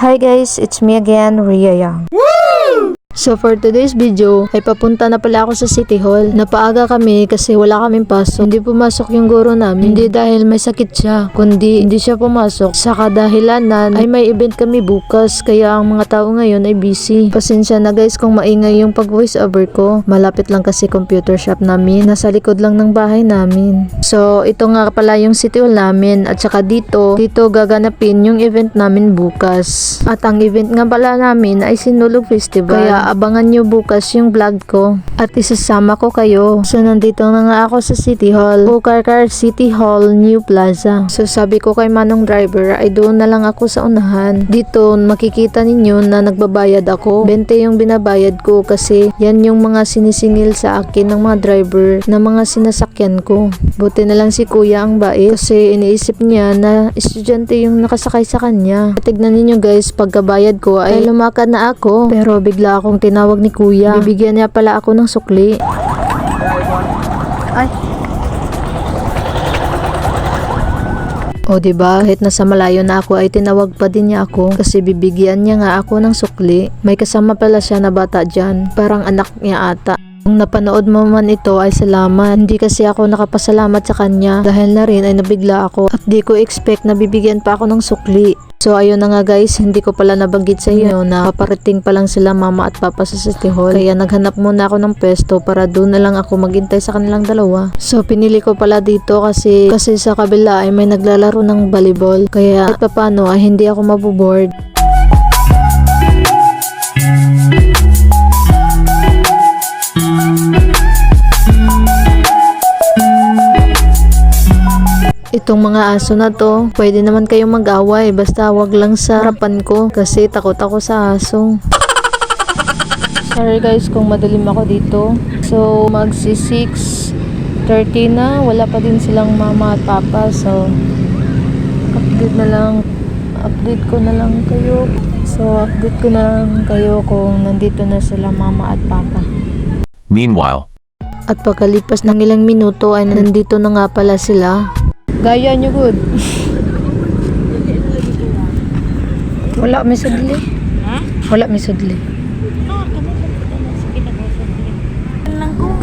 Hi guys, it's me again, Ria Yang. So for today's video, ay papunta na pala ako sa City Hall. Napaaga kami kasi wala kaming pasok. Hindi pumasok yung guro namin. Hindi dahil may sakit siya, kundi hindi siya pumasok. Sa kadahilanan ay may event kami bukas kaya ang mga tao ngayon ay busy. Pasensya na guys kung maingay yung pag voice over ko. Malapit lang kasi computer shop namin. Nasa likod lang ng bahay namin. So ito nga pala yung City Hall namin at saka dito, dito gaganapin yung event namin bukas. At ang event nga pala namin ay Sinulog Festival. Kaya abangan nyo bukas yung vlog ko. At isasama ko kayo. So nandito na nga ako sa City Hall. Bukarkar City Hall, New Plaza. So sabi ko kay Manong Driver ay doon na lang ako sa unahan. Dito makikita ninyo na nagbabayad ako. 20 yung binabayad ko kasi yan yung mga sinisingil sa akin ng mga driver na mga sinasakyan ko. Buti na lang si kuya ang bait kasi iniisip niya na estudyante yung nakasakay sa kanya. Tignan ninyo guys, pagkabayad ko ay lumakad na ako. Pero bigla akong tinawag ni kuya. Bibigyan niya pala ako ng sukli. Ay. O di ba kahit nasa malayo na ako ay tinawag pa din niya ako kasi bibigyan niya nga ako ng sukli. May kasama pala siya na bata dyan, parang anak niya ata. Kung napanood mo man ito ay salamat. Hindi kasi ako nakapasalamat sa kanya dahil na rin ay nabigla ako at di ko expect na bibigyan pa ako ng sukli. So ayun na nga guys, hindi ko pala nabanggit sa inyo na paparating pa lang sila mama at papa sa City Hall. Kaya naghanap muna ako ng pwesto para doon na lang ako maghintay sa kanilang dalawa. So pinili ko pala dito kasi kasi sa kabila ay may naglalaro ng volleyball. Kaya kahit papano ay hindi ako maboboard. Itong mga aso na to, pwede naman kayong mag-away basta wag lang sa harapan ko kasi takot ako sa aso. Sorry guys kung madalim ako dito. So magsi 6.30 na, wala pa din silang mama at papa. So update na lang, update ko na lang kayo. So update ko na lang kayo kung nandito na sila mama at papa. Meanwhile, At pagkalipas ng ilang minuto ay nandito na nga pala sila. Gaya nyo good. Wala may sudli. Wala may sudli.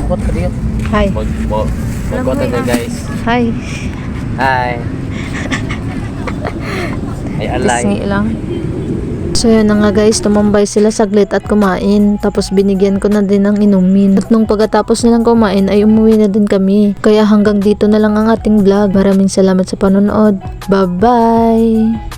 what are you? Hi. Mag, mag, mag, guys. Hi. Hi. Ay, alay. Tisngi lang. So yun na nga guys, tumambay sila saglit at kumain. Tapos binigyan ko na din ng inumin. At nung pagkatapos nilang kumain ay umuwi na din kami. Kaya hanggang dito na lang ang ating vlog. Maraming salamat sa panonood. Bye-bye!